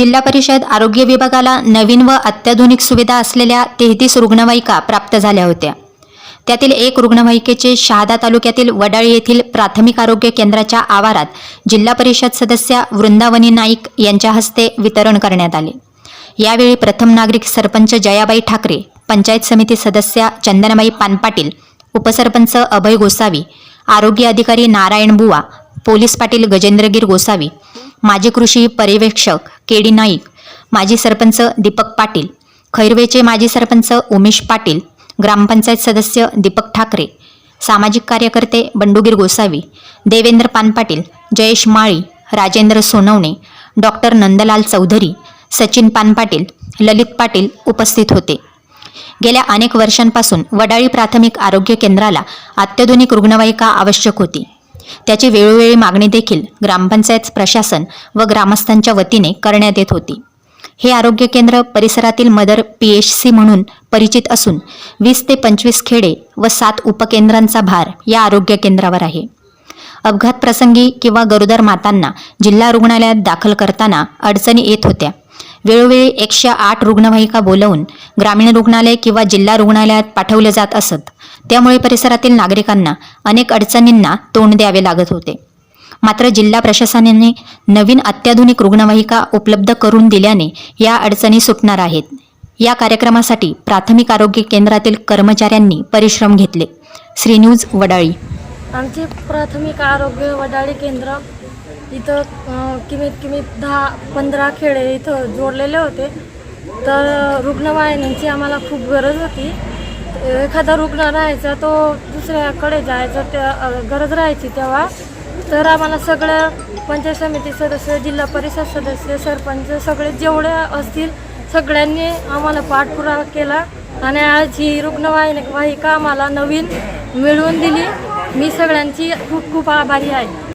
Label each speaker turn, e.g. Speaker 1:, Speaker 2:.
Speaker 1: जिल्हा परिषद आरोग्य विभागाला नवीन व अत्याधुनिक सुविधा असलेल्या तेहतीस रुग्णवाहिका प्राप्त झाल्या होत्या. त्यातील एक रुग्णवाहिकेचे शहादा तालुक्यातील वडाळी येथील प्राथमिक आरोग्य केंद्राच्या आवारात जिल्हा परिषद सदस्या वृंदावनी नाईक यांच्या हस्ते वितरण करण्यात आले. यावेळी प्रथम नागरिक सरपंच जयाबाई ठाकरे पंचायत समिती सदस्या चंदनाबाई पानपाटील उपसरपंच अभय गोसावी आरोग्य अधिकारी नारायण बुवा पोलीस पाटील गजेंद्रगीर गोसावी माजी कृषी पर्यवेक्षक के डी नाईक माजी सरपंच दीपक पाटील खैरवेचे माजी सरपंच उमेश पाटील ग्रामपंचायत सदस्य दीपक ठाकरे सामाजिक कार्यकर्ते बंडुगीर गोसावी देवेंद्र पानपाटील जयेश माळी राजेंद्र सोनवणे डॉक्टर नंदलाल चौधरी सचिन पानपाटील ललित पाटील उपस्थित होते. गेल्या अनेक वर्षांपासून वडाळी प्राथमिक आरोग्य केंद्राला अत्याधुनिक रुग्णवाहिका आवश्यक होती. त्याची वेळोवेळी मागणी देखील ग्रामपंचायत प्रशासन व ग्रामस्थांच्या वतीने करण्यात येत होती. हे आरोग्य केंद्र परिसरातील मदर पी एच सी म्हणून परिचित असून वीस ते पंचवीस खेडे व सात उपकेंद्रांचा भार या आरोग्य केंद्रावर आहे. अपघात प्रसंगी किंवा गरोदर मातांना जिल्हा रुग्णालयात दाखल करताना अडचणी येत होत्या. वेळोवेळी एकशे आठ रुग्णवाहिका बोलवून ग्रामीण रुग्णालय किंवा जिल्हा रुग्णालयात पाठवले जात असत. त्यामुळे परिसरातील नागरिकांना अनेक अडचणींना तोंड द्यावे लागत होते. मात्र जिल्हा प्रशासनाने नवीन अत्याधुनिक रुग्णवाहिका उपलब्ध करून दिल्याने या अडचणी सुटणार आहेत. या कार्यक्रमासाठी प्राथमिक आरोग्य केंद्रातील कर्मचाऱ्यांनी परिश्रम घेतले. श्री न्यूज वडाळी.
Speaker 2: आमचे प्राथमिक आरोग्य वडाळी केंद्र इथं किमीत किमीत दहा पंधरा खेडे इथं जोडलेले होते. तर रुग्णवाहिन्यांची आम्हाला खूप गरज होती. एखादा रुग्ण राहायचा तो दुसऱ्याकडे जायचा त्या गरज राहायची तेव्हा. तर आम्हाला सगळं पंचायत समिती सदस्य जिल्हा परिषद सदस्य सरपंच सगळे जेवढे असतील सगळ्यांनी आम्हाला पाठपुरावा केला. आणि आज ही रुग्णवाहिनी वाहिका आम्हाला नवीन मिळवून दिली. मी सगळ्यांची खूप खूप आभारी आहे.